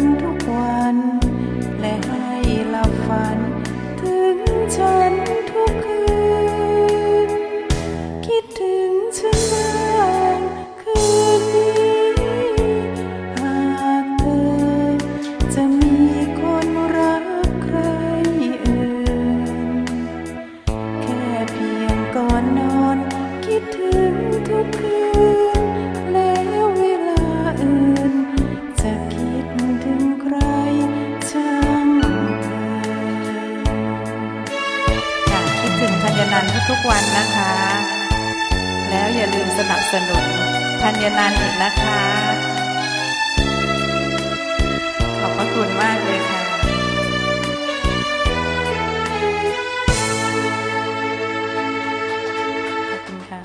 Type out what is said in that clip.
wonderful. านทุกๆวันนะคะ แล้วอย่าลืมสนับสนุนพันยนันอีกนะคะ ขอบพระคุณมากเลยค่ะ